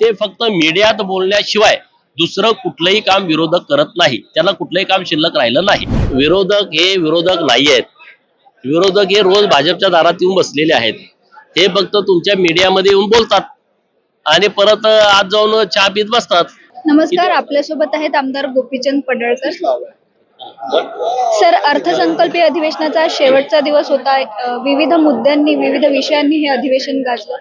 ते फक्त मीडियात बोलण्याशिवाय दुसरं कुठलंही काम विरोधक करत नाही. त्याला कुठलंही काम शिल्लक राहिलं नाही. विरोधक हे विरोधक नाही आहेत विरोधक हे रोज भाजपच्या दारात येऊन बसलेले आहेत. हे फक्त तुमच्या मीडियामध्ये येऊन बोलतात. आणि परत आज जाऊन चहा पीत बसतात. नमस्कार आपल्यासोबत आहेत आमदार गोपीचंद पडळकर. सर अर्थसंकल्पीय अधिवेशनाचा शेवटचा दिवस होता. विविध मुद्द्यांनी विविध विषयांनी हे अधिवेशन गाजलं.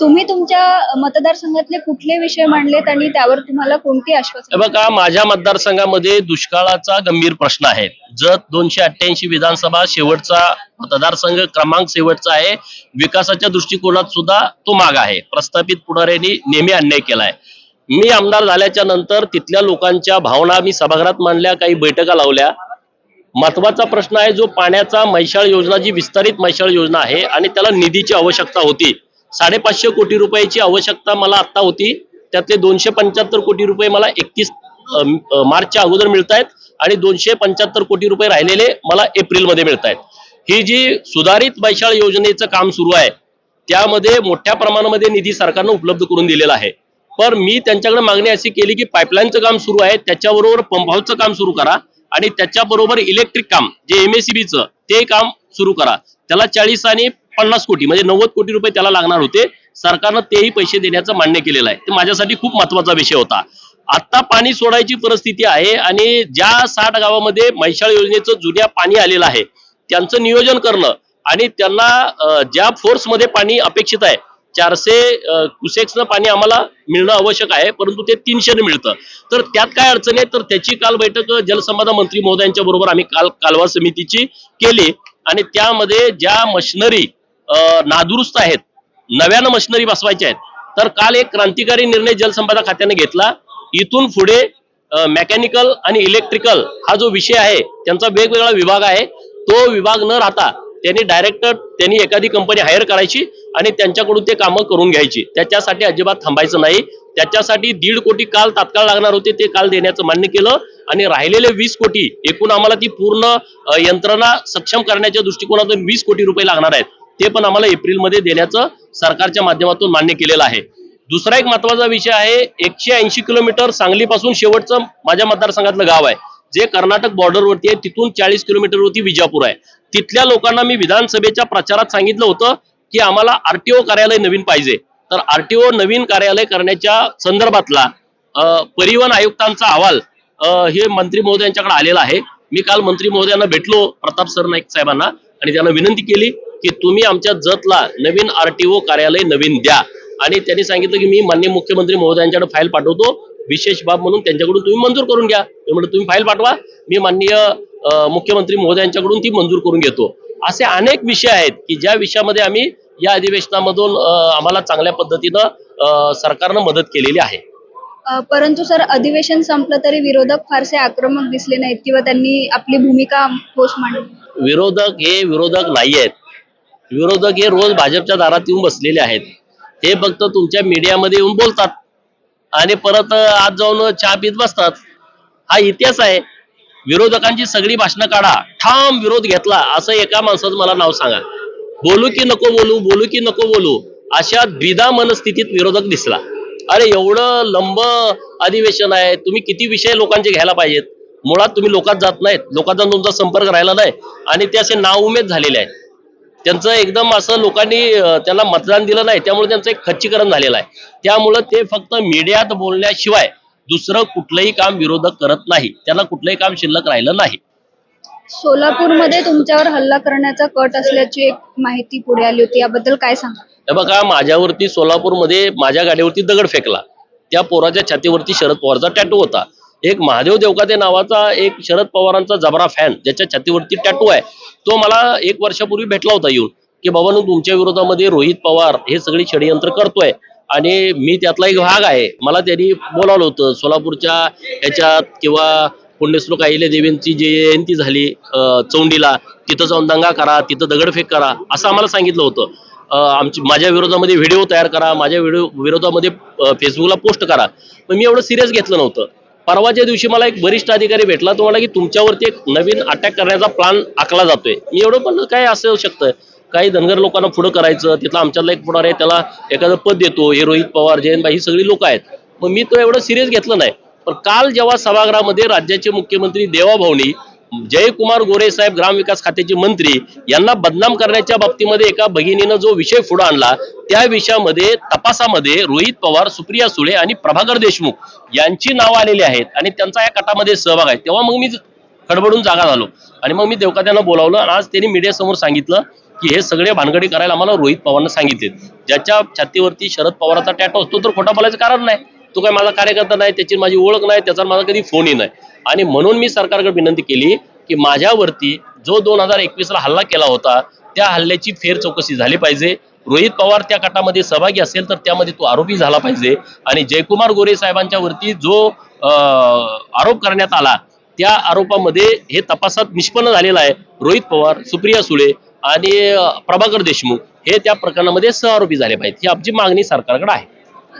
तुम्ही तुमच्या मतदारसंघातले कुठले विषय मांडलेत आणि त्यावर तुम्हाला कोणती आश्वासन? बघा माझ्या मतदारसंघामध्ये दुष्काळाचा गंभीर प्रश्न आहे. जत दोनशे अठ्ठ्याऐंशी विधानसभा शेवटचा मतदारसंघ क्रमांक शेवटचा आहे. विकासाच्या दृष्टिकोनात सुद्धा तो माग आहे. प्रस्थापित पुढाऱ्यांनी नेहमी अन्याय केलाय. मी आमदार झाल्याच्यानंतर तिथल्या लोकांच्या भावना मी सभागृहात मांडल्या काही बैठका लावल्या. महत्त्वाचा प्रश्न आहे जो पाण्याचा मैशाळ योजना जी विस्तारित मैशाळ योजना आहे आणि त्याला निधीची आवश्यकता होती. साडेपाचशे कोटी रुपयाची आवश्यकता मला आत्ता होती. त्यातले दोनशे पंच्याहत्तर कोटी रुपये मला एकतीस मार्चच्या अगोदर मिळत आहेत आणि दोनशे पंच्याहत्तर कोटी रुपये राहिलेले मला एप्रिलमध्ये मिळत आहेत ही जी सुधारित बैशाळ योजनेचं काम सुरू आहे त्यामध्ये मोठ्या प्रमाणामध्ये निधी सरकारनं उपलब्ध करून दिलेला आहे. पण मी त्यांच्याकडे मागणी अशी केली की पाईपलाईनचं काम सुरू आहे त्याच्याबरोबर पंप हाऊसचं काम सुरू करा आणि त्याच्याबरोबर इलेक्ट्रिक काम जे एमएससीबीचं ते काम सुरू करा. त्याला चाळीस आणि पन्नास कोटी म्हणजे नव्वद कोटी रुपये त्याला लागणार होते. सरकारनं तेही पैसे देण्याचं मान्य केलेलं आहे. ते माझ्यासाठी खूप महत्त्वाचा विषय होता. आता पाणी सोडायची परिस्थिती आहे आणि ज्या साठ गावामध्ये मैशाळ योजनेचं जुन्या पाणी आलेलं आहे त्यांचं नियोजन करणं आणि त्यांना ज्या फोर्समध्ये पाणी अपेक्षित आहे चारशे कुसेक्सनं पाणी आम्हाला मिळणं आवश्यक आहे परंतु ते तीनशेने मिळतं. तर त्यात काय अडचण आहे? तर त्याची काल बैठक जलसंपदा मंत्री महोदयांच्या बरोबर आम्ही काल कालवा समितीची केली आणि त्यामध्ये ज्या मशिनरी नादुरुस्त आहेत. नव्यानं मशिनरी बसवायच्या आहेत. तर काल एक क्रांतिकारी निर्णय जलसंपदा खात्याने घेतला. इथून पुढे मेकॅनिकल आणि इलेक्ट्रिकल हा जो विषय आहे त्यांचा वेगवेगळा विभाग आहे. तो विभाग न राहता त्यांनी डायरेक्टर त्यांनी एखादी कंपनी हायर करायची आणि त्यांच्याकडून ते कामं करून घ्यायची. त्याच्यासाठी अजिबात थांबायचं नाही. त्याच्यासाठी दीड कोटी काल तात्काळ लागणार होते ते काल देण्याचं मान्य केलं. आणि राहिलेले वीस कोटी एकूण आम्हाला ती पूर्ण यंत्रणा सक्षम करण्याच्या दृष्टिकोनातून वीस कोटी रुपये लागणार आहेत. ते पण आम्हाला एप्रिलमध्ये देण्याचं सरकारच्या माध्यमातून मान्य केलेलं आहे. दुसरा एक महत्त्वाचा विषय आहे एकशे ऐंशी किलोमीटर सांगलीपासून शेवटचं माझ्या मतदारसंघातलं गाव आहे. जे कर्नाटक बॉर्डरवरती आहे तिथून चाळीस किलोमीटरवरती विजापूर आहे. तिथल्या लोकांना मी विधानसभेच्या प्रचारात सांगितलं होतं की आम्हाला आरटीओ कार्यालय नवीन पाहिजे. तर आरटीओ नवीन कार्यालय करण्याच्या संदर्भातला परिवहन आयुक्तांचा अहवाल हे मंत्री महोदयांच्याकडे आलेला आहे. मी काल मंत्री महोदयांना भेटलो प्रताप सर नाईक साहेबांना आणि त्यांना विनंती केली की तुम्ही आमच्या जतला नवीन आरटीओ कार्यालय नवीन द्या. आणि त्यांनी सांगितलं की मी मान्य मुख्यमंत्री महोदयांच्याकडे फाईल पाठवतो. विशेष बाब म्हणून त्यांच्याकडून तुम्ही मंजूर करून घ्या. मी म्हटलं तुम्ही फाईल पाठवा. मी माननीय मुख्यमंत्री महोदयांच्याकडून ती मंजूर करून घेतो. असे अनेक विषय आहेत की ज्या विषयामध्ये आम्ही या अधिवेशनामधून आम्हाला चांगल्या पद्धतीनं सरकारनं मदत केलेली आहे. परंतु सर अधिवेशन संपलं तरी विरोधक फारसे आक्रमक दिसले नाहीत किंवा त्यांनी आपली भूमिका ठोस मांडली. विरोधक हे विरोधक नाही आहेत विरोधक हे रोज भाजपच्या दारात येऊन बसलेले आहेत. हे फक्त तुमच्या मीडियामध्ये येऊन बोलतात. आणि परत आज जाऊन चहा पीत बसतात. हा इतिहास आहे. विरोधकांची सगळी भाषणं काढा. ठाम विरोध घेतला. असं एका माणसाचं मला नाव सांगा. बोलू की नको बोलू बोलू की नको बोलू अशा द्विधा मनस्थितीत विरोधक दिसला. अरे एवढं लंब अधिवेशन आहे. तुम्ही किती विषय लोकांचे घ्यायला पाहिजेत? मुळात तुम्ही लोकात जात नाहीत. लोकांचा तुमचा संपर्क राहिला नाही. आणि ते असे नाउमेद झालेले आहेत. त्यांचं एकदम असं लोकांनी त्याला मतदान दिलं नाही त्यामुळे त्यांचं एक खच्चीकरण झालेलं आहे. त्यामुळं ते फक्त मीडियात बोलण्याशिवाय दुसरं कुठलंही काम विरोधक करत नाही. त्याला कुठलंही काम शिल्लक राहिलं नाही. सोलापूरमध्ये तुमच्यावर हल्ला करण्याचा कट असल्याची एक माहिती पुढे आली होती. याबद्दल काय सांगा? हे बघा माझ्यावरती सोलापूरमध्ये माझ्या गाडीवरती दगड फेकला. त्या पोराच्या छातीवरती शरद पवारचा टॅटू होता. एक महादेव देवकाते नावाचा एक शरद पवारांचा जबरा फॅन ज्याच्या छातीवरती टॅटू आहे. तो मला एक वर्षापूर्वी भेटला होता येऊन की बाबांनो तुमच्या विरोधामध्ये रोहित पवार हे सगळे षडयंत्र करतोय आणि मी त्यातला एक भाग आहे. मला त्यांनी बोलावलं होतं सोलापूरच्या ह्याच्यात किंवा पुण्यश्लोक अहिल्या देवींची जयंती झाली चौंडीला तिथं जाऊन दंगा करा तिथं दगडफेक करा असं आम्हाला सांगितलं होतं. आमची माझ्या विरोधामध्ये व्हिडिओ तयार करा माझ्या व्हिडिओ विरोधामध्ये फेसबुकला पोस्ट करा. पण मी एवढं सिरियस घेतलं नव्हतं. परवाच्या दिवशी मला एक वरिष्ठ अधिकारी भेटला तो की तुमच्यावरती एक नवीन अटॅक करण्याचा प्लान आखला जातोय. मी एवढं पण काय असं होऊ शकतं? काही धनगर लोकांना पुढं करायचं तिथला आमच्यातला एक पुढार आहे त्याला एखादं पद देतो हे रोहित पवार जयंतबाई ही सगळी लोक आहेत. मग मी तो एवढं सिरियस घेतलं नाही. पण काल जेव्हा सभागृहामध्ये राज्याचे मुख्यमंत्री देवाभाऊनी जयकुमार गोरे साहेब ग्रामविकास खात्याचे मंत्री यांना बदनाम करण्याच्या बाबतीमध्ये एका भगिनीनं जो विषय पुढे आणला त्या विषयामध्ये तपासामध्ये रोहित पवार सुप्रिया सुळे आणि प्रभाकर देशमुख यांची नावं आलेली आहेत आणि त्यांचा या कटामध्ये सहभाग आहे. तेव्हा मग मी खडबडून जागा झालो आणि मग मी देवकात्यांना बोलावलं आणि आज त्यांनी मीडियासमोर सांगितलं की हे सगळे भानगडी करायला आम्हाला रोहित पवारनं सांगितले ज्याच्या छातीवरती शरद पवाराचा टॅटो असतो तर खोटा बोलायचं कारण नाही. तो काय माझा कार्यकर्ता नाही त्याची माझी ओळख नाही त्याचा माझा कधी फोनही नाही. आणि म्हणून मी सरकारकडे विनंती केली की माझ्यावरती जो दोन हजार एकवीसला हल्ला केला होता त्या हल्ल्याची फेर चौकशी झाली पाहिजे. रोहित पवार त्या गटामध्ये सहभागी असेल तर त्यामध्ये तो आरोपी झाला पाहिजे. आणि जयकुमार गोरे साहेबांच्या वरती जो आरोप करण्यात आला त्या आरोपामध्ये हे तपासात निष्पन्न झालेलं आहे. रोहित पवार सुप्रिया सुळे आणि प्रभाकर देशमुख हे त्या प्रकरणामध्ये सहआरोपी झाले पाहिजेत. ही आमची मागणी सरकारकडे आहे.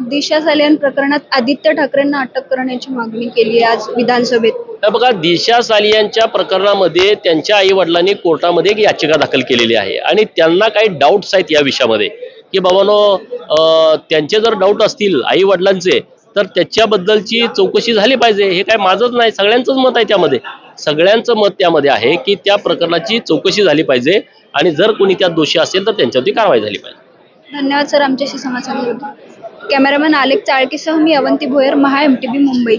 दिशा सालियन प्रकरणात आदित्य ठाकरेंना अटक करण्याची मागणी केली आज विधानसभेत. बघा दिशा सालियांच्या प्रकरणामध्ये त्यांच्या आई वडिलांनी कोर्टामध्ये एक याचिका दाखल केलेली आहे. आणि त्यांना काही डाऊट्स आहेत या विषयामध्ये. की बाबानो त्यांचे जर डाऊट असतील आई वडिलांचे तर त्याच्याबद्दलची चौकशी झाली पाहिजे. हे काय माझंच नाही सगळ्यांचंच मत आहे त्यामध्ये. सगळ्यांचं मत त्यामध्ये आहे की त्या प्रकरणाची चौकशी झाली पाहिजे. आणि जर कोणी त्यात दोषी असेल तर त्यांच्यावरती कारवाई झाली पाहिजे. धन्यवाद सर. आमच्याशी संवाद साधल्याबद्दल कॅमेरामॅन आलेख चाळकेसह मी Avanti Bhoyar Maha M T B Mumbai.